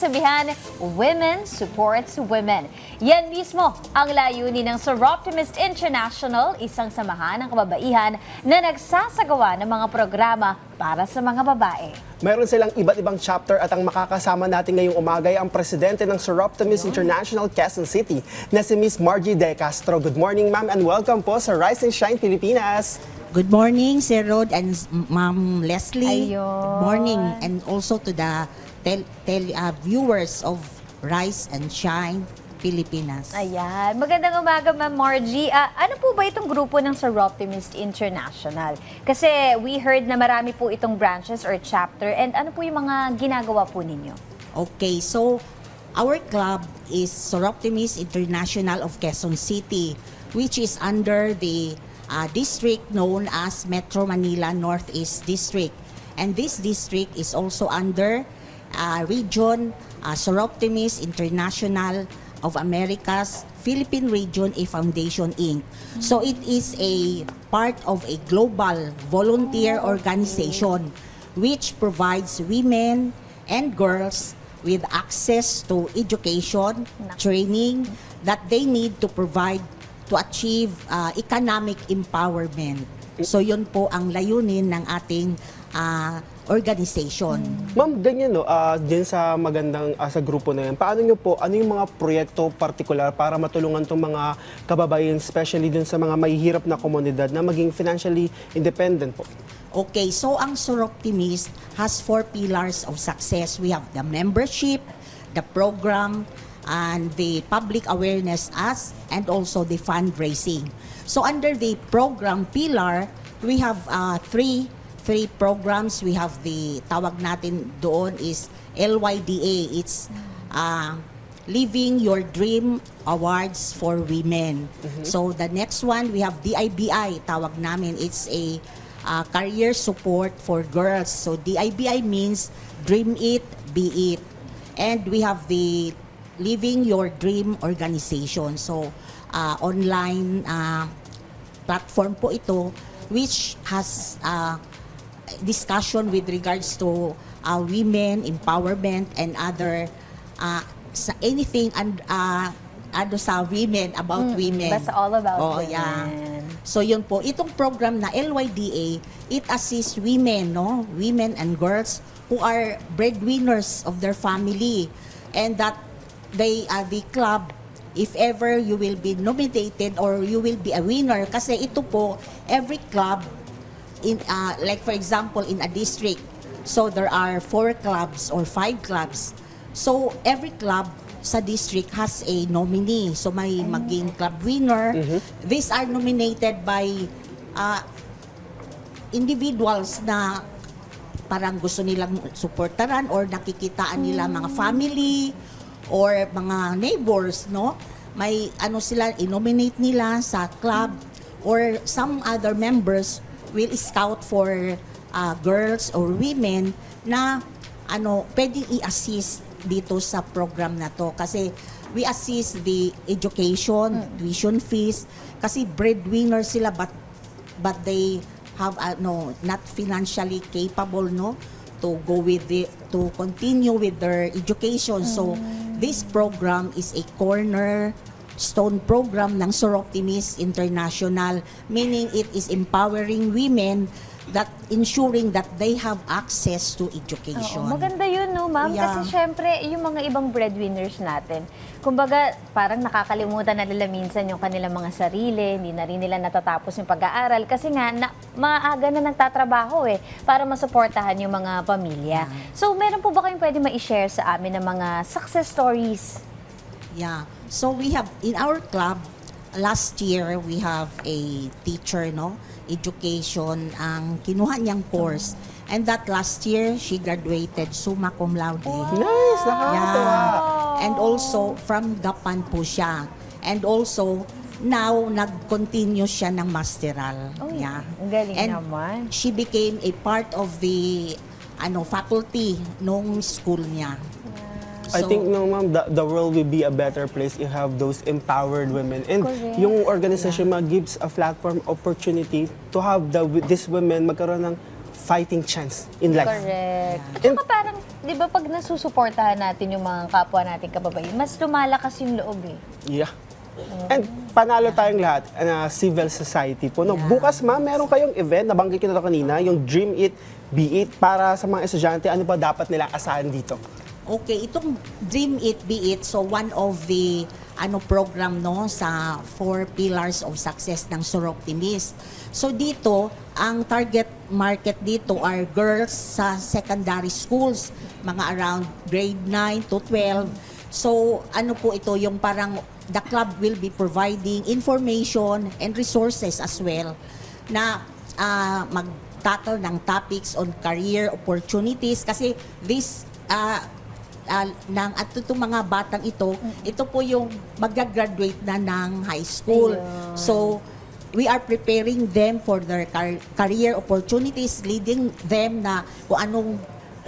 kasabihan, Women Supports Women. Yan mismo ang layunin ng Soroptimist International, isang samahan ng kababaihan na nagsasagawa ng mga programa para sa mga babae. Meron silang iba't ibang chapter at ang makakasama natin ngayong umaga ay ang presidente ng Seroptimus International Quezon City na si Miss Margie De Castro. Good morning ma'am and welcome po sa Rise and Shine Pilipinas. Good morning, Sir Rod and Ma'am Leslie. Ayun. Good morning and also to the tel, tel, uh, viewers of Rise and Shine Pilipinas. Ayan. Magandang umaga, Ma'am Margie. Ah, ano po ba itong grupo ng Soroptimist International? Kasi we heard na marami po itong branches or chapter and ano po yung mga ginagawa po ninyo? Okay, so our club is Soroptimist International of Quezon City, which is under the uh, district known as Metro Manila Northeast District. And this district is also under uh, region uh, Soroptimist International of Americas Philippine Region A Foundation Inc. So it is a part of a global volunteer organization which provides women and girls with access to education, training that they need to provide to achieve uh, economic empowerment. So yun po ang layunin ng ating uh, organization. Ma'am, ganyan no, ah, din sa magandang ah, sa grupo na yan, paano nyo po, ano yung mga proyekto partikular para matulungan tong mga kababayan, especially dun sa mga mahihirap na komunidad na maging financially independent po? Okay, so ang Soroptimist has four pillars of success. We have the membership, the program, and the public awareness as, and also the fundraising. So under the program pillar, we have uh, three three programs. We have the tawag natin doon is LYDA. It's uh, Living Your Dream Awards for Women. So the next one we have DIBI tawag namin. It's a uh, career support for girls. So DIBI means Dream It, Be It. And we have the Living Your Dream organization. So uh, online uh, platform po ito which has uh, discussion with regards to uh, women empowerment and other uh, sa anything and uh, ano sa women about women. Basta all about oh, women. Yeah. So yun po, itong program na LYDA, it assists women, no? Women and girls who are breadwinners of their family and that they uh, the club if ever you will be nominated or you will be a winner kasi ito po every club in uh, like for example in a district so there are four clubs or five clubs. So every club sa district has a nominee. So may maging club winner. These are nominated by uh, individuals na parang gusto nilang suportaran or nakikitaan nila mga family or mga neighbors, no? May ano sila, i-nominate nila sa club or some other members will scout for uh, girls or women na ano, pwedeng i-assist dito sa program na to. Kasi we assist the education, tuition fees. Kasi breadwinner sila but but they have ano not financially capable no to go with the to continue with their education. So this program is a corner stone program ng Soroptimist International meaning it is empowering women that ensuring that they have access to education Oo, maganda yun, no, ma'am? Yeah. Kasi syempre, yung mga ibang breadwinners natin, kumbaga, parang nakakalimutan na nila minsan yung kanilang mga sarili, hindi na rin nila natatapos yung pag-aaral kasi nga, na, maaga na nagtatrabaho eh, para masuportahan yung mga pamilya. So, meron po ba kayong pwede ma-share sa amin ng mga success stories? Yeah. So we have in our club last year we have a teacher no education ang kinuha niyang course and that last year she graduated summa cum laude. Nice! Nakakatawa! Yeah. And also from Gapan po siya. And also now nag-continue siya ng masteral. Oh, yeah. ang galing And naman. she became a part of the ano faculty nung school niya. I think no ma'am, the, the world will be a better place if you have those empowered women. And Correct. yung organization ma gives a platform opportunity to have the these women magkaroon ng fighting chance in life. Correct. At And- saka parang, di ba pag nasusuportahan natin yung mga kapwa natin kababayan, mas lumalakas yung loob eh. Yeah. And panalo tayong lahat na civil society po. No? Yeah. Bukas ma, meron kayong event, nabanggit ko na kanina, yung Dream It, Be It, para sa mga estudyante, ano ba dapat nila asahan dito? Okay, itong Dream It Be It, so one of the ano program no sa four pillars of success ng Soroptimist. So dito, ang target market dito are girls sa secondary schools, mga around grade 9 to 12. So ano po ito yung parang the club will be providing information and resources as well na ah, mag-tackle ng topics on career opportunities kasi this ah, ah, ng at itong mga batang ito, ito po yung mag-graduate na ng high school. Ayun. So, we are preparing them for their car- career opportunities, leading them na kung anong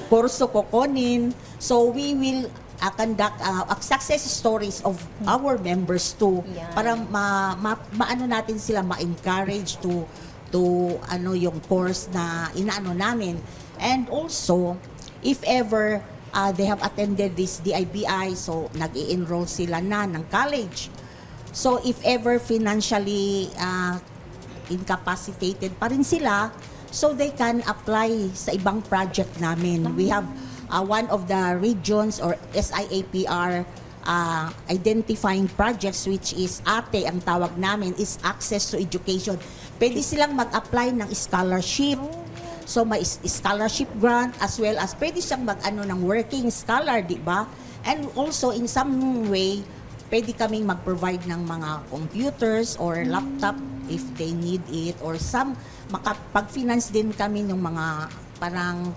kurso kukunin. So, we will uh, conduct uh, uh, success stories of our members too Yan. para ma, ma, maano natin sila ma-encourage to to ano yung course na inaano namin and also if ever uh, they have attended this DIBI so nag-i-enroll sila na ng college so if ever financially uh, incapacitated pa rin sila so they can apply sa ibang project namin we have uh, one of the regions or SIAPR uh, identifying projects which is ATE ang tawag namin is access to education. Pwede silang mag-apply ng scholarship. So may scholarship grant as well as pwede siyang mag-ano ng working scholar, di ba? And also in some way pwede kaming mag-provide ng mga computers or laptop if they need it or some makapag-finance din kami ng mga parang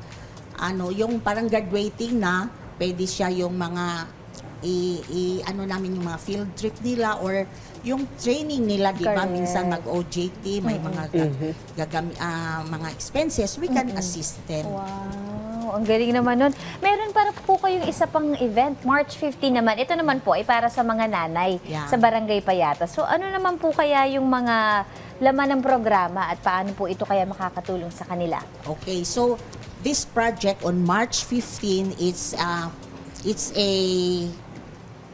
ano yung parang graduating na pwede siya yung mga i, i- ano namin yung mga field trip nila or yung training nila di ba minsan mag OJT may mga gagami, ah, mga expenses we can assist them Wow, ang galing naman nun. Meron para po kayong isa pang event, March 15 naman. Ito naman po ay para sa mga nanay Yeah. sa Barangay Payata. So ano naman po kaya yung mga laman ng programa at paano po ito kaya makakatulong sa kanila? Okay, so this project on March 15 it's uh it's a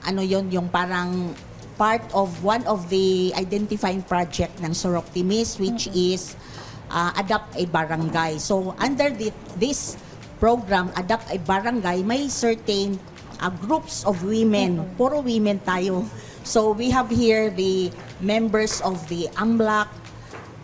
ano yon yung parang part of one of the identifying project ng Soroptimist which is uh, Adapt a Barangay. So under the, this program Adapt a Barangay may certain uh, groups of women, puro women tayo. So we have here the members of the AMLAC,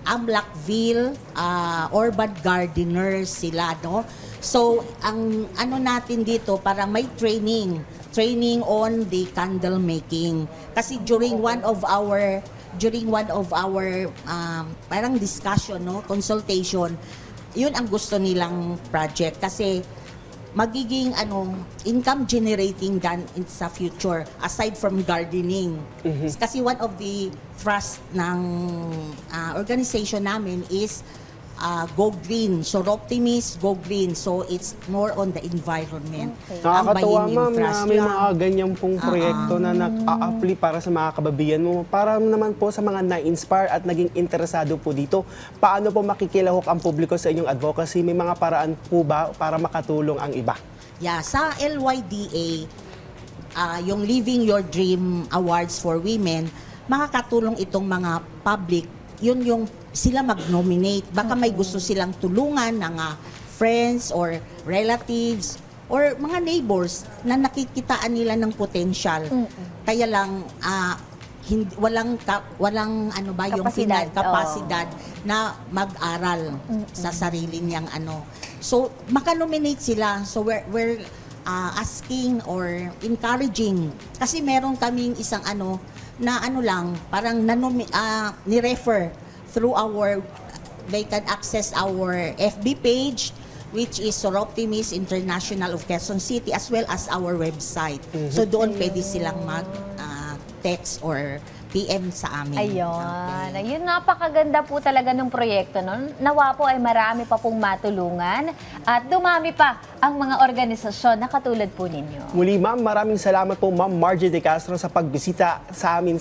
Amlakville, uh, Urban Gardeners sila, no? So, ang ano natin dito, parang may training. Training on the candle making. Kasi during one of our during one of our um, parang discussion, no, consultation, yun ang gusto nilang project kasi magiging ano income generating dan in sa future aside from gardening kasi one of the thrust ng ah, organization namin is ah, go green so optimist go green so it's more on the environment Okay. Nakakatuwa ma'am na may mga ganyan pong proyekto na nag-a-apply para sa mga kababayan mo. Para naman po sa mga na-inspire at naging interesado po dito, paano po makikilahok ang publiko sa inyong advocacy? May mga paraan po ba para makatulong ang iba? Yeah, sa LYDA, ah, yung Living Your Dream Awards for Women, makakatulong itong mga public, yun yung sila mag-nominate. Baka may gusto silang tulungan ng ah, friends or relatives or mga neighbors na nakikitaan nila ng potential. Kaya lang ah, hindi, walang ka- walang ano ba yung Kapasidad, finan- kapasidad na mag-aral sa sarili niyang ano. So, makanominate sila. So, we're, we're uh, asking or encouraging. Kasi meron kaming isang ano, na ano lang, parang nanomi, ah, ni-refer through our, they can access our FB page, which is Soroptimis International of Quezon City, as well as our website. So, doon pwede silang mag, ah, text or PM sa amin. Ayun. Okay. Ayun, napakaganda po talaga ng proyekto. No? Nawa po ay marami pa pong matulungan at dumami pa ang mga organisasyon na katulad po ninyo. Muli ma'am, maraming salamat po ma'am Margie De Castro sa pagbisita sa amin